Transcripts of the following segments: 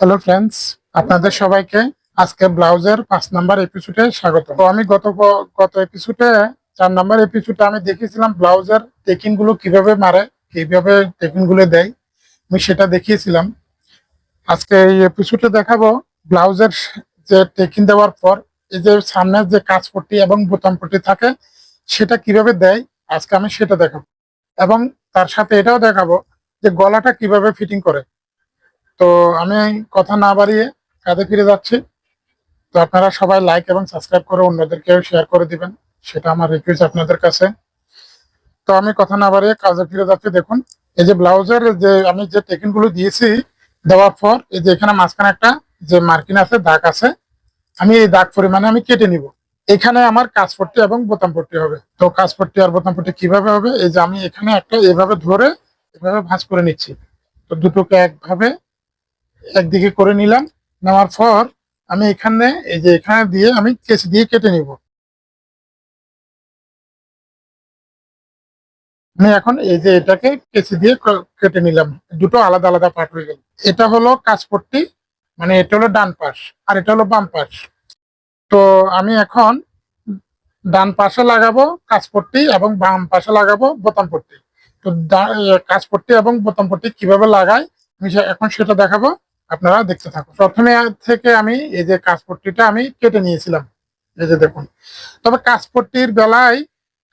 Hello friends আপনাদের সবাইকে আজকে ব্লাউজের পাঁচ নাম্বার এপিসোডে স্বাগত। তো আমি গত গত এপিসোডে চার নাম্বার এপিসোডে আমি দেখিয়েছিলাম ব্লাউজের টেকিংগুলো কীভাবে মারে, কীভাবে টেকিংগুলো দেয়। আমি সেটা দেখিয়েছিলাম। আজকে এই এপিসোডে দেখাবো ব্লাউজের যে টেকিং দেওয়ার পর, এই যে সামনের যে কাজ পট্টি এবং বোতাম পট্টি থাকে, সেটা কীভাবে দেয়, আজকে আমি সেটা দেখাবো। এবং তার সাথে এটাও দেখাবো যে গলাটা কীভাবে ফিটিং করে। তো আমি কথা না বাড়িয়ে কাজে ফিরে যাচ্ছি। তো আপনারা সবাই লাইক এবং সাবস্ক্রাইব করে অন্যদেরকেও শেয়ার করে দিবেন। সেটা আমার রিকোয়েস্ট আপনাদের কাছে। তো আমি কথা না বাড়িয়ে কাজে ফিরে যাচ্ছি। দেখুন, এই যে ব্লাউজের যে আমি যে টেকিংগুলো দিয়েছি দেওয়ার পর, এই যে এখানে মাঝখানে একটা যে মার্কিন আছে, দাগ আছে, আমি এই দাগ পরিমাণে আমি কেটে নিব। এখানে আমার কাজ পট্টি এবং বোতাম পট্টি হবে। তো কাজ পট্টি আর বোতাম পট্টি কীভাবে হবে? এই যে আমি এখানে একটা এভাবে ধরে এভাবে ভাঁজ করে নিচ্ছি। তো দুটোকে একভাবে একদিকে করে নিলাম, নেওয়ার পর আমি এখানে, এই যে এখানে দিয়ে আমি কেচি দিয়ে কেটে নিব। আমি এখন এই যে এটাকে কেচি দিয়ে কেটে নিলাম। দুটো আলাদা আলাদা পার্ট হয়ে গেল। এটা হলো কাজপট্টি মানে এটা হলো ডান পাশ, আর এটা হলো বাম পাশ। তো আমি এখন ডান পাশে লাগাবো কাজপট্টি এবং বাম পাশে লাগাবো বোতাম পট্টি। তো কাজপট্টি এবং বোতাম পট্টি কীভাবে লাগাই, আমি এখন সেটা দেখাবো। আপনারা দেখতে থাকুন। প্রথমে থেকে আমি এই যে কাজপট্টিটা আমি কেটে নিয়েছিলাম। এই যে দেখুন। তবে কাজপট্টির বেলায়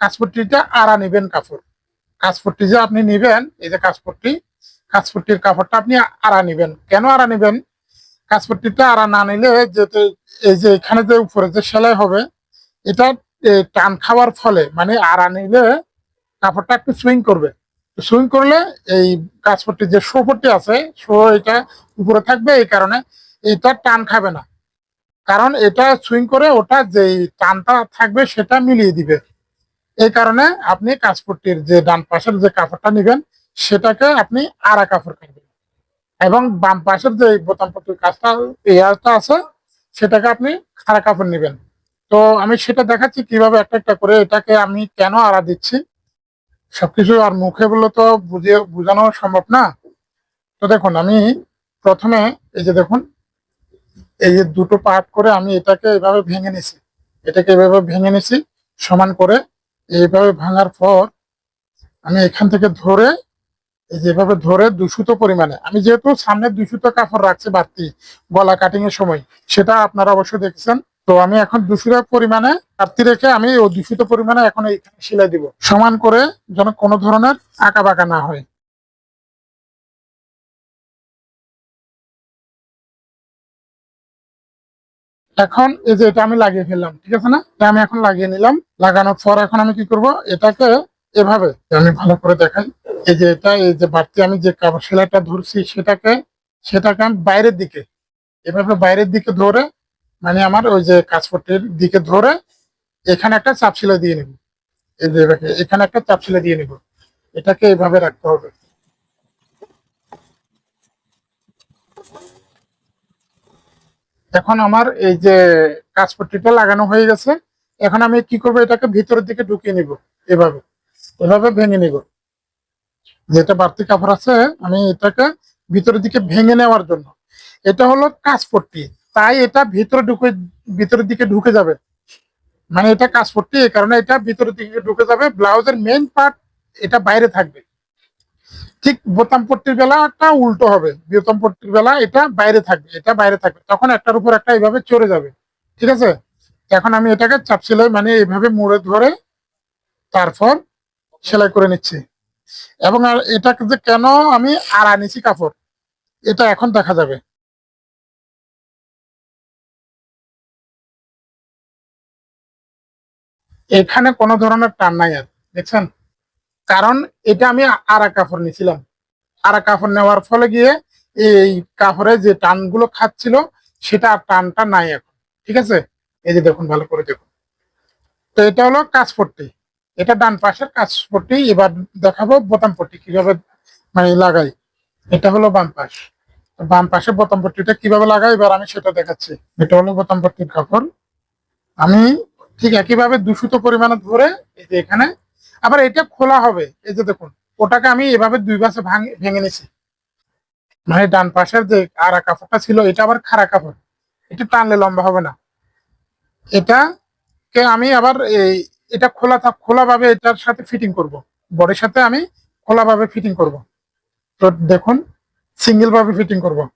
কাজপট্টিটা আড়া নিবেন কাপড়। কাজপট্টি যে আপনি নিবেন, এই যে কাজপট্টি কাজপট্টির কাপড়টা আপনি আড়া নিবেন। কেন আড়া নিবেন? কাজপট্টিটা আড়া না নিলে যেতে, এই যে এখানে যে উপরে যে সেলাই হবে, এটা টান খাওয়ার ফলে মানে আড়া নিলে কাপড়টা একটু সুইং করবে। সুইং করলে এই কাজপট্টির যে শোপট্টি আছে শো এটা উপরে থাকবে এই কারণে এটা টান খাবে না। কারণ এটা সুইং করে ওটা যে টানটা থাকবে সেটা মিলিয়ে দিবে। এই কারণে আপনি কাজপট্টির যে ডান পাশের যে কাপড়টা নেবেন, সেটাকে আপনি আড়া কাপড় কিনবেন এবং বাম পাশের যে বোতাম পট্টির কাজটা এয়ারটা আছে, সেটাকে আপনি খাড়া কাপড় নেবেন। তো আমি সেটা দেখাচ্ছি কীভাবে একটা একটা করে এটাকে আমি কেন আড়া দিচ্ছি। সবকিছু আর মুখে বললে তো বুঝিয়ে বোঝানো সম্ভব না। তো দেখুন, আমি প্রথমে এই যে দেখুন, এই যে দুটো পার্ট করে আমি এটাকে এভাবে ভেঙে নিছি। এটাকে এভাবে ভেঙে নিছি, সমান করে এইভাবে ভাঙার পর আমি এখান থেকে ধরে, এই যেভাবে ধরে দুশুতো পরিমাণে, আমি যেহেতু সামনে দুশুতো কাপড় রাখছি বাড়তি গলা কাটিং এর সময়, সেটা আপনারা অবশ্যই দেখেছেন। তো আমি এখন দুশুতো পরিমাণে বাড়তি রেখে আমি ওই দূষিত পরিমাণে এখন এইখানে সেলাই দিব। সমান করে যেন কোনো ধরনের আঁকা বাঁকা না হয়। এখন এই যে এটা আমি লাগিয়ে ফেললাম, ঠিক আছে না? এটা আমি এখন লাগিয়ে নিলাম। লাগানোর পর এখন আমি কি করব? এটাকে এভাবে আমি ভালো করে দেখাই। এই যে এটা, এই যে বাড়তি আমি যে সেলাইটা ধরছি সেটাকে সেটাকে আমি বাইরের দিকে, এভাবে বাইরের দিকে ধরে মানে আমার ওই যে কাজপট্টির দিকে ধরে এখানে একটা চাপ দিয়ে নিব। এই যে এখানে একটা চাপ দিয়ে নিব। এটাকে এইভাবে রাখতে হবে। এখন আমার এই যে কাজপট্টিটা লাগানো হয়ে গেছে, এখন আমি কি করব, এটাকে ভিতরের দিকে ঢুকিয়ে নিব, এভাবে। এভাবে ভেঙে নিব। যেটা বাড়তি কাপড় আছে, আমি এটাকে ভিতরের দিকে ভেঙে নেওয়ার জন্য। এটা হলো কাজপট্টি তাই এটা ভিতরে ঢুকে, ভিতরের দিকে ঢুকে যাবে। মানে এটা কাজপট্টি এই কারণে এটা ভিতরের দিকে ঢুকে যাবে। ব্লাউজের মেইন পার্ট এটা বাইরে থাকবে। ঠিক বোতাম পট্টির বেলাটা উল্টো হবে। বোতাম পট্টির বেলা এটা বাইরে থাকবে, এটা বাইরে থাকবে। তখন একটার উপর একটা এইভাবে চড়ে যাবে। ঠিক আছে? এখন আমি এটাকে চাপ সেলাই মানে এইভাবে মুড়ে ধরে তারপর সেলাই করে নিচ্ছি। এবং আর এটাকে যে কেন আমি আড়া নিছি কাপড়, এটা এখন দেখা যাবে। এখানে কোনো ধরনের টান নাই আর, দেখছেন? কারণ এটা আমি আড়া কাপড় নিছিলাম আড়া কাপড় নেওয়ার ফলে গিয়ে এই কাপড়ে যে টানগুলো খাচ্ছিল, সেটা আর টানটা নাই এখন। ঠিক আছে? এই যে দেখুন, ভালো করে দেখুন। তো এটা হলো কাজপট্টি এটা ডান পাশের কাজপট্টি এবার দেখাবো বোতাম পট্টি কীভাবে মানে লাগাই। এটা হলো বাম পাশ। বাম পাশে বোতাম পট্টিটা কীভাবে লাগাই? এবার আমি সেটা দেখাচ্ছি। এটা হলো বোতাম পট্টির কাপড়। আমি ঠিক একইভাবে দূষিত পরিমাণে ধরে এই যে এখানে। আবার এটা খোলা হবে। এই যে দেখুন, ওটাকে আমি এভাবে দুই পাশে ভাঙ- নিছি। মানে ডান পাশের যে আড়া কাপড়টা ছিল, এটা আবার খাড়া কাপড়। এটা টানলে লম্বা হবে না। এটা কে আমি আবার এই এটা খোলা থাক খোলা ভাবে এটার সাথে ফিটিং করব। বডির সাথে আমি খোলা ভাবে ফিটিং করব। তো দেখুন সিঙ্গেল ভাবে ফিটিং করব।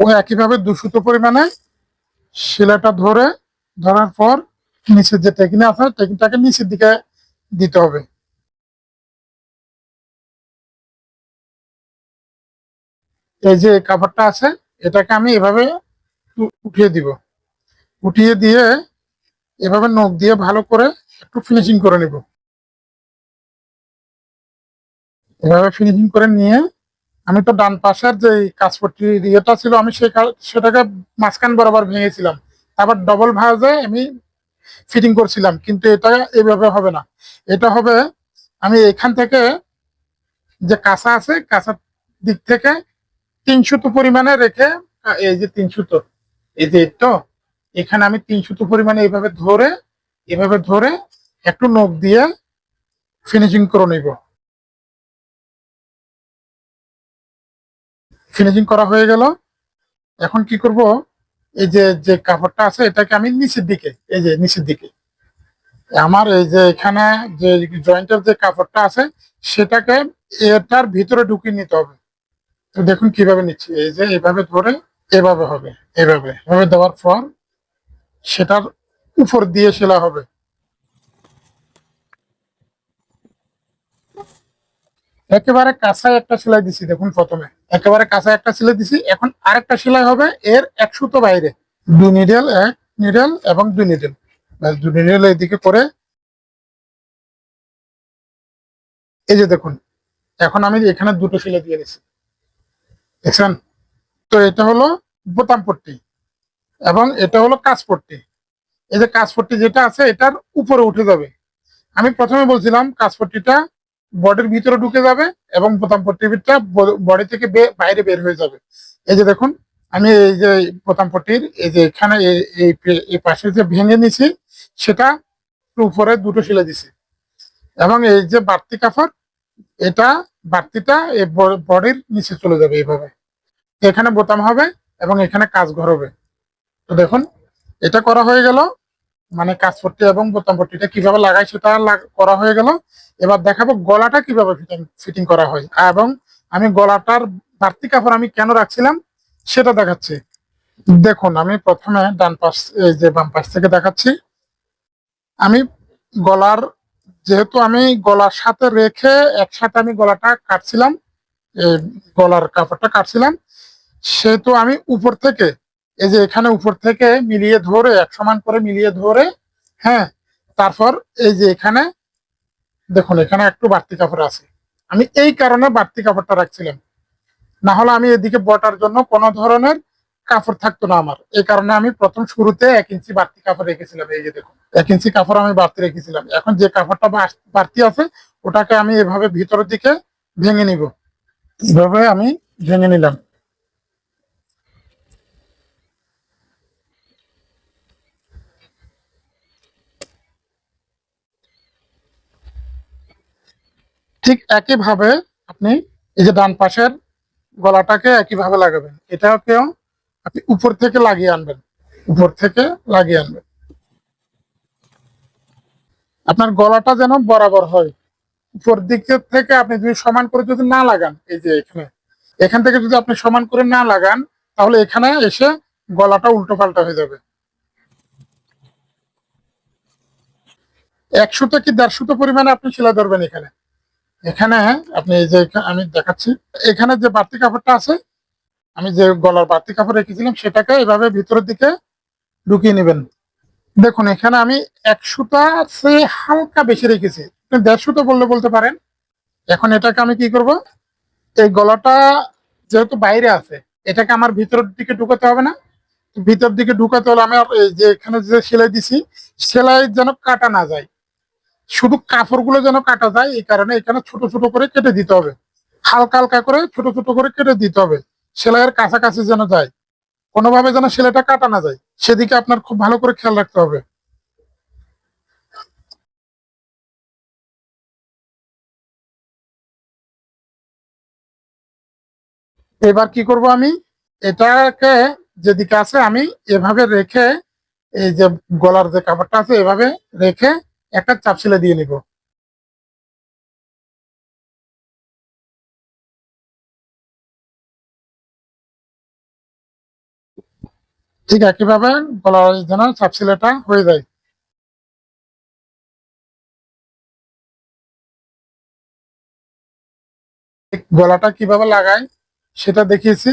ও একইভাবে দুশত পরিমাণে শিলাটা ধরে ধরার পর নিচের যে টেকিনে আছে টেকিনটাকে নিচের দিকে দিতে হবে। এই যে কাপড়টা আছে, এটাকে আমি এভাবে উঠিয়ে দিব। উঠিয়ে দিয়ে এভাবে নখ দিয়ে ভালো করে একটু ফিনিশিং করে নিব। এভাবে ফিনিশিং করে নিয়ে আমি তো ডান পাশের যে কাজপট্টি ইয়েটা ছিল, আমি সেই সেটাকে মাঝখান বরাবর ভেঙেছিলাম। তারপর ডবল ভাজে আমি ফিটিং করছিলাম, কিন্তু এটা এইভাবে হবে না। এটা হবে, আমি এখান থেকে যে কাঁচা আছে, কাঁচার দিক থেকে তিনশত পরিমাণে রেখে এই যে তিনশত এই যে তো, এখানে আমি তিনশত পরিমাণে এইভাবে ধরে, এভাবে ধরে একটু নখ দিয়ে ফিনিশিং করে নিব। ফিনিশিং করা হয়ে গেল। এখন কি করব? এই যে যে কাপড়টা আছে, এটাকে আমি নিচের দিকে, এই যে নিচের দিকে। আমার এই যে এখানে যে জয়েন্টের যে কাপড়টা আছে, সেটাকে এটার ভিতরে ঢুকিয়ে নিতে হবে। তো দেখুন কীভাবে নিচ্ছি। এই যে এভাবে ধরে, এভাবে হবে, এভাবে। এভাবে দেওয়ার পর সেটার উপর দিয়ে সেলা হবে। একেবারে কাঁচায় একটা সেলাই দিছি, দেখুন প্রথমে। একেবারে কাঁচা একটা সেলাই দিছি। এখন আরেকটা সেলাই হবে, এর এক সুতো বাইরে। দুই নিডেল এক নিডেল এবং দুই নিডেল দুই নিডেল এইদিকে করে। এই যে দেখুন, এখন আমি এখানে দুটো সেলাই দিয়ে নিছি। দেখছেন? তো এটা হলো বোতাম পট্টি এবং এটা হলো কাজ পট্টি। এই যে কাজ পট্টি যেটা আছে, এটার উপরে উঠে যাবে। আমি প্রথমে বলছিলাম কাজ পট্টিটা বডির ভিতরে ঢুকে যাবে এবং বোতাম পট্টিটা বডি থেকে বাইরে বের হয়ে যাবে। এই যে দেখুন, আমি এই যে বোতাম পট্টির এই যে এখানে এই- পাশে যে ভেঙে নিছি, সেটা উপরে দুটো সেলে দিছি। এবং এই যে বাড়তি কাপড় এটা বাড়তিটা এই বডির নিচে চলে যাবে এইভাবে। এখানে বোতাম হবে এবং এখানে কাজ ঘর হবে তো দেখুন, এটা করা হয়ে গেল। মানে কাজ পট্টি এবং বোতাম পট্টিটা কীভাবে লাগাই সেটা করা হয়ে গেল। এবার দেখাবো গলাটা কীভাবে ফিটিং ফিটিং করা হয়। এবং আমি গলাটার বাড়তি কাপড় আমি কেন রাখছিলাম সেটা দেখাচ্ছি। দেখুন, আমি প্রথমে ডান পাশ, এই যে বাম পাশ থেকে দেখাচ্ছি। আমি গলার, যেহেতু আমি গলার সাথে রেখে একসাথে আমি গলাটা কাটছিলাম, এই গলার কাপড়টা কাটছিলাম, সেহেতু আমি উপর থেকে এই যে এখানে উপর থেকে মিলিয়ে ধরে এক সমান করে মিলিয়ে ধরে হ্যাঁ তারপর এই যে এখানে, দেখুন, এখানে একটু বাড়তি কাপড় আছে। আমি এই কারণে বাড়তি কাপড়টা রাখছিলাম। না হলে আমি এদিকে বটার জন্য কোনো ধরনের কাপড় থাকতো না আমার। এই কারণে আমি প্রথম শুরুতে এক ইঞ্চি বাড়তি কাপড় রেখেছিলাম, এই যে দেখুন। এক ইঞ্চি কাপড় আমি বাড়তি রেখেছিলাম। এখন যে কাপড়টা বাড়তি আছে, ওটাকে আমি এভাবে ভিতরের দিকে ভেঙে নিব। এভাবে আমি ভেঙে নিলাম। ঠিক একইভাবে আপনি এই যে ডান পাশের গলাটাকে একইভাবে লাগাবেন। এটাকেও আপনি উপর থেকে লাগিয়ে আনবেন। উপর থেকে লাগিয়ে আনবেন। আপনার গলাটা যেন বরাবর হয়। উপর দিক থেকে আপনি যদি সমান করে যদি না লাগান, এই যে এখানে, এখান থেকে যদি আপনি সমান করে না লাগান, তাহলে এখানে এসে গলাটা উল্টো পাল্টা হয়ে যাবে। একশোটা কি দেড়শোতে পরিমাণে আপনি সেলাই ধরবেন এখানে? এখানে আপনি যে আমি দেখাচ্ছি। এখানে যে বাড়তি কাপড়টা আছে, আমি যে গলার বাড়তি কাপড় রেখেছিলাম, সেটাকে এভাবে ভিতরের দিকে ঢুকিয়ে নেবেন। দেখুন, এখানে আমি একশোটা সে হালকা বেশি রেখেছি। দেড়শোটা বললে বলতে পারেন। এখন এটাকে আমি কি করব? এই গলাটা যেহেতু বাইরে আছে, এটাকে আমার ভিতরের দিকে ঢুকাতে হবে না। ভিতর দিকে ঢুকাতে হলে আমি যে এখানে যে সেলাই দিছি, সেলাই যেন কাটা না যায়। শুধু কাপড়গুলো যেন কাটা যায়, এই কারণে এখানে ছোট ছোট করে কেটে দিতে হবে। হালকা হালকা করে ছোট ছোট করে কেটে দিতে হবে, সেলাইয়ের কাছাকাছি যেন যায়। কোনোভাবে যেন সেলাইটা কাটা না যায়, সেদিকে আপনার খুব ভালো করে খেয়াল রাখতে হবে। এবার কি করব আমি? এটাকে যেদিকে আছে আমি এভাবে রেখে, এই যে গলার যে কাপড়টা আছে, এভাবে রেখে একটা চাপ দিয়ে নিব। ঠিক একইভাবে গলার যেন চাপ হয়ে যায়। গলাটা কীভাবে লাগাই সেটা দেখিয়েছি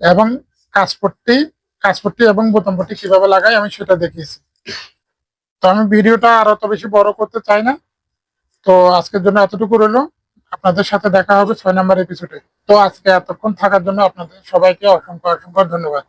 এবং কাজপট্টি কাজপট্টি এবং বোতাম পট্টি কীভাবে লাগাই আমি সেটা দেখিয়েছি। তো আমি ভিডিওটা আর অত বেশি বড় করতে চাই না। তো আজকের জন্য এতটুকু রইল। আপনাদের সাথে দেখা হবে ছয় নম্বর এপিসোডে তো আজকে এতক্ষণ থাকার জন্য আপনাদের সবাইকে অসংখ্য অসংখ্য ধন্যবাদ।